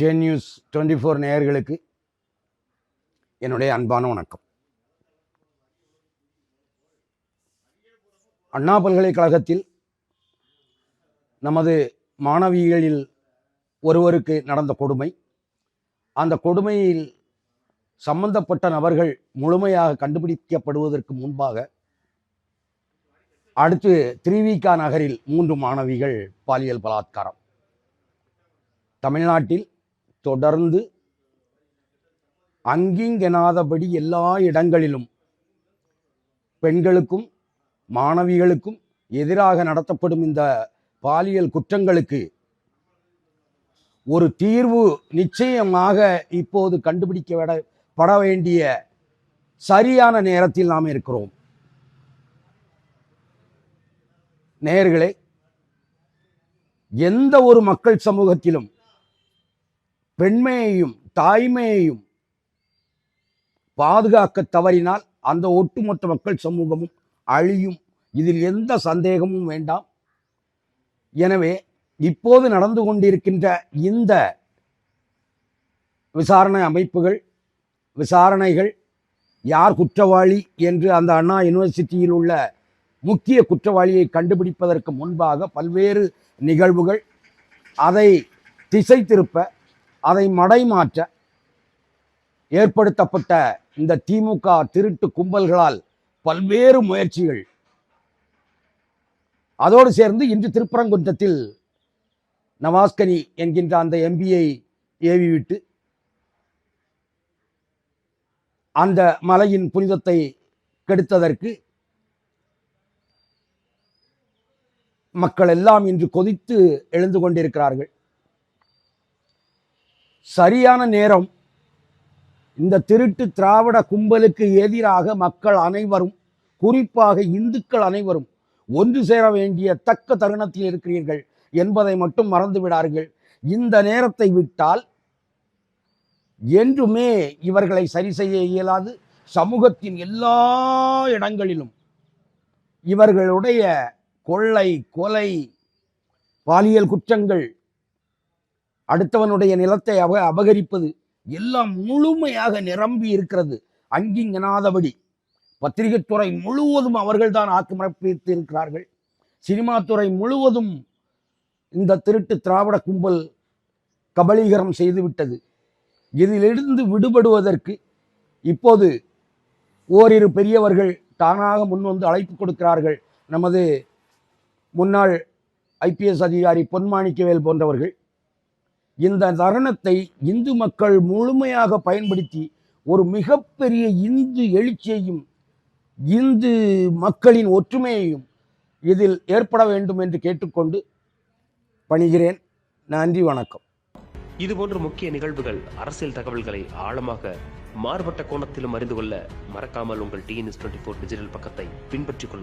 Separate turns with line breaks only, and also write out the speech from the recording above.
Ten news twenty four நேயர்களுக்கு என்னுடைய அன்பான வணக்கம். அண்ணா பல்கலைக்கழகத்தில் நமது மாணவிகளில் ஒருவருக்கு நடந்த கொடுமை. அந்த கொடுமையில் சம்பந்தப்பட்ட நபர்கள் முழுமையாக கண்டுபிடிக்கப்படுவதற்கு முன்பாக அடுத்து திருவிகா நகரில் மூன்று மாணவிகள் பாலியல் பலாத்காரம். தமிழ்நாட்டில் தொடர்ந்து அங்கிங்கெனாதபடி எல்லா இடங்களிலும் பெண்களுக்கும் மாணவிகளுக்கும் எதிராக நடத்தப்படும் இந்த பாலியல் குற்றங்களுக்கு ஒரு தீர்வு நிச்சயமாக இப்போது கண்டுபிடிக்கப்பட பட வேண்டிய சரியான நேரத்தில் நாம் இருக்கிறோம். நேர்களே எந்த ஒரு மக்கள் சமூகத்திலும் பெண்மையையும் தாய்மையையும் பாதுகாக்க தவறினால் அந்த ஒட்டுமொத்த மக்கள் சமூகமும் அழியும். இதில் எந்த சந்தேகமும் வேண்டாம். எனவே இப்போது நடந்து கொண்டிருக்கின்ற இந்த விசாரணை அமைப்புகள் விசாரணைகள் யார் குற்றவாளி என்று அந்த அண்ணா யூனிவர்சிட்டியில் உள்ள முக்கிய குற்றவாளியை கண்டுபிடிப்பதற்கு முன்பாக பல்வேறு நிகழ்வுகள் அதை திசை திருப்ப அதை மடைமாற்ற ஏற்படுத்தப்பட்ட இந்த திமுக திருட்டு கும்பல்களால் பல்வேறு முயற்சிகள். அதோடு சேர்ந்து இன்று திருப்பரங்குன்றத்தில் நவாஸ்கனி என்கின்ற அந்த எம்பியை ஏவிவிட்டு அந்த மலையின் புனிதத்தை கெடுத்ததற்கு மக்கள் எல்லாம் இன்று கொதித்து எழுந்து கொண்டிருக்கிறார்கள். சரியான நேரம். இந்த திருட்டு திராவிட கும்பலுக்கு எதிராக மக்கள் அனைவரும் குறிப்பாக இந்துக்கள் அனைவரும் ஒன்று சேர வேண்டிய தக்க தருணத்தில் இருக்கிறீர்கள் என்பதை மட்டும் மறந்து விடார்கள். இந்த நேரத்தை விட்டால் என்றுமே இவர்களை சரி செய்ய இயலாது. சமூகத்தின் எல்லா இடங்களிலும் இவர்களுடைய கொள்ளை கொலை பாலியல் குற்றங்கள் அடுத்தவனுடைய நிலத்தை அப அபகரிப்பது எல்லாம் முழுமையாக நிரம்பி இருக்கிறது. அங்கிங்கனாதபடி பத்திரிகைத்துறை முழுவதும் அவர்கள்தான் ஆக்கிரமிப்பித்து இருக்கிறார்கள் சினிமா துறை முழுவதும் இந்த திருட்டு திராவிட கும்பல் கபலீகரம் செய்துவிட்டது இதிலிருந்து விடுபடுவதற்கு இப்போது ஓரிரு பெரியவர்கள் தானாக முன்வந்து அழைப்பு கொடுக்கிறார்கள். நமது முன்னாள் ஐபிஎஸ் அதிகாரி பொன்மாணிக்கவேல் போன்றவர்கள். இந்த தருணத்தை இந்து மக்கள் முழுமையாக பயன்படுத்தி ஒரு மிகப்பெரிய இந்து எழுச்சியையும் இந்து மக்களின் ஒற்றுமையையும் இதில் ஏற்பட வேண்டும் என்று கேட்டுக்கொண்டு பணிகிறேன். நன்றி வணக்கம்.
இதுபோன்ற முக்கிய நிகழ்வுகள் அரசியல் தகவல்களை ஆழமாக மாறுபட்ட கோணத்திலும் அறிந்து கொள்ள மறக்காமல் உங்கள் டிஎன்எஸ் டுவெண்ட்டி ஃபோர் டிஜிட்டல் பக்கத்தை பின்பற்றிக் கொள்ள